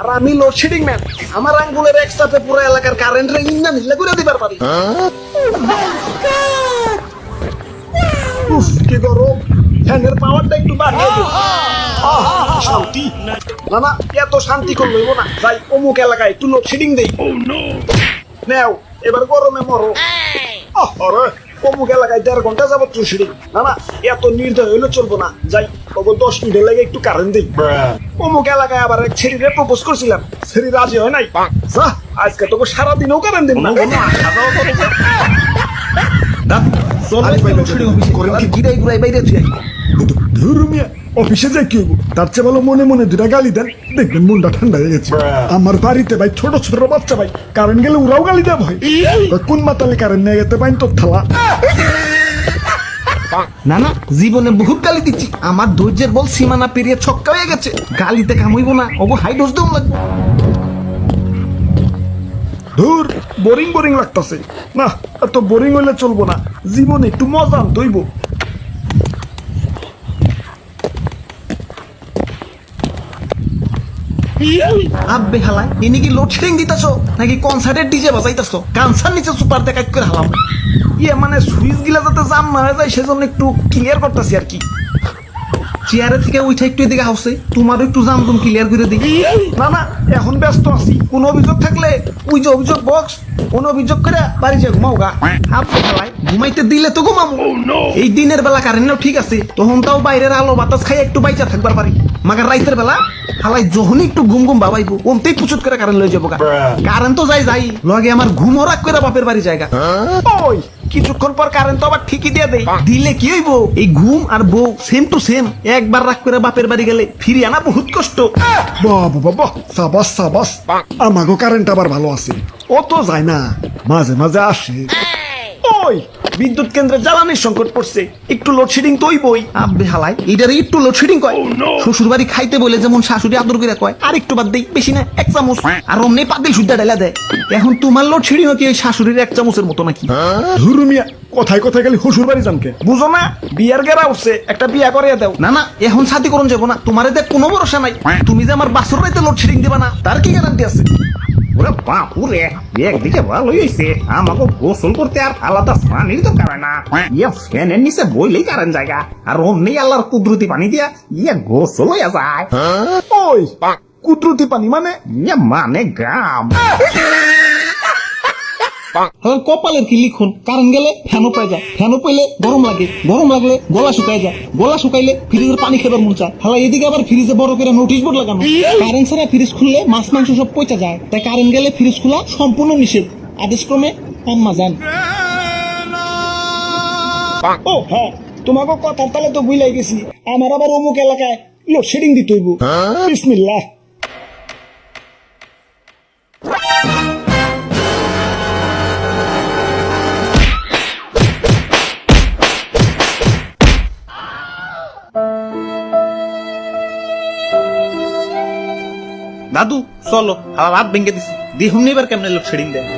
আর আমি load shedding man আমার আঙ্গুলের একসাথে পুরো এলাকার কারেন্ট রে ইন্না নিলে করে দিবার পারি। উফ, কি গরম। ফ্যানের পাওয়ারটা একটু বাড়িয়ে কি শান্তি। না না এত শান্তি করল হইবো না। যাই অমুক এলাকায় একটু লোডশেডিং দেই। নেও এবার গরমে মরো। আরে, অমুক এলাকায় দেড় ঘণ্টা যাব লোডশেডিং না না এত নির্দয় হইলে চলবো না যাই তবে দশ মিনিটের লাগে একটু কারেন্ট দিই অমুক এলাকায় আবার এক ছেড়িরে প্রপোজ করছিলাম ছেড়ি রাজি হয় নাই যা আজকে তোকে সারাদিনও কারেন্ট দিন না গিরাই গুড়াই বাইরে তুই ধুরুমিয়া অফিসে যাই কি তার চেয়ে ভালো মনে মনে দুটা গালি দেন। দেখবেন মনটা ঠান্ডা হয়ে গেছে। আমার বাড়িতে ভাই ছোট ছোট বাচ্চা ভাই কারেন্ট গেলে ওরাও গালি দেয় ভাই কোন মাতালে কারেন্ট নিয়ে যেতে পাইন তোর থালা? না না জীবনে বহুত গালি দিচ্ছি। আমার ধৈর্যের বল সীমানা পেরিয়ে ছক্কা হয়ে গেছে। গালিতে কামইব না অব হাই ডোজ দেওয়া লাগবে। ধুর বোরিং বোরিং লাগতাছে। না এত বোরিং হইলে চলবো না। জীবনে একটু মজা আনতে আব্বে হালাই ইনি কি লোডশেডিং দিতেছো? নাকি কনসার্টের ডিজে বাজাইতাছ? কানসার নিচে সুপার দেখাই করে হালাম। ইয়ে মানে সুইচ গিলা যাতে জাম হয়ে যায়, সেজন্য একটু ক্লিয়ার করতেছি আর কি। চেয়ারে থেকে উঠে একটু এদিকে হাউসে তোমারও একটু জাম জুম ক্লিয়ার করে দিই। না না এখন ব্যস্ত আছি। কোন অভিযোগ থাকলে ওই যে অভিযোগ বক্স কোন অভিযোগ করে বাড়ি যে ঘুমাও গা। আব্বে হালাই ঘুমাইতে দিলে তো ঘুমামো। এই দিনের বেলা কারেন্টও ঠিক আছে। তখন তাও বাইরের আলো বাতাস খাই একটু বাইচা থাকবার পারি। মাগার রাইতের বেলা হালাই যখনই একটু ঘুম ঘুম বাবাইবো ওমতেই পুচুত করে কারেন্ট লয়ে যাব গা। কারেন্ট তো যাই যাই লগে আমার ঘুমও রাখ করে বাপের বাড়ি জায়গা ওই! কিছুক্ষণ পর কারেন্ট তো আবার ঠিকই দিয়ে দেয় দিলে কি হইব? এই ঘুম আর বউ সেম টু সেম একবার রাগ করে বাপের বাড়ি গেলে ফিরে আনা বহুত কষ্ট। বাবা বাবা সাবাস সাবাস। আমাগো কারেন্ট আবার ভালো আছে। অত তো যায় না। মাঝে মাঝে আসে। ওই বিদ্যুৎ কেন্দ্রে জ্বালানির সংকট পড়ছে। একটু লোডশেডিং বই আব্বে হালাই এটারে একটু লোডশেডিং কয়। শ্বশুর বাড়ি খাইতে বলে যেমন শাশুড়ি আদর করে কয় আর একটু বাদ দেই বেশি না এক চামচ। আর অমনি পাতিল সুদ্ধা ডালা দেয়। এখন তোমার লোডশেডিং কি ওই শাশুড়ির এক চামচের মতো নাকি? ধুরুমিয়া কোথায় কোথায় শ্বশুর বাড়ি জানকে বুঝো না বিয়ার গেরা উঠছে একটা বিয়া করে দাও। না না এখন সাথী করুন যাব না তোমার এতে কোনো ভরসা নাই। তুমি যে আমার বাসুর রাইতে লোডশেডিং দিবা না তার কি গ্যারান্টি আছে? ওরে বাপুরে একদিকে ভালোই হয়েছে আমাকে গোসল করতে আর আলাদা পানির দরকার হয় না। ইয়ে ফ্যানের নিচে বইলেই কারণ জায়গা আর অমনি আল্লাহর কুদরতি পানি দিয়া ইয়ে গোসল হইয়া যায়। ওই কুদরতি পানি মানে ইয়ে মানে গাম আমার কপালের কি লিখুন? কারণ গেলে ফ্যানও পাই যায়। ফ্যানও পাইলে গরম লাগে। গরম লাগলে গলা শুকায় যায়। গলা শুকাইলে ফ্রিজের পানি খেবার মন চায় এদিকে আবার ফ্রিজে বড় করে নোটিশ বোর্ড লাগানো। কারেন্ট ছাড়া ফ্রিজ খুললে মাছ মাংস সব পচা যায়। তাই কারেন্ট গেলে ফ্রিজ খোলা সম্পূর্ণ নিষেধ। আদেশ ক্রমে আম্মা যান। ও হ্যাঁ তোমাকে কথার তালে তো বুঝলাই গেছি। আমার আবার অমুক এলাকায় লোডশেডিং দিতে হইব। বিসমিল্লাহ। দাদু চলো হাওয়া রাত ভেঙে দিছি। দিহুম এবার কেমনে ছেড়ে দেয়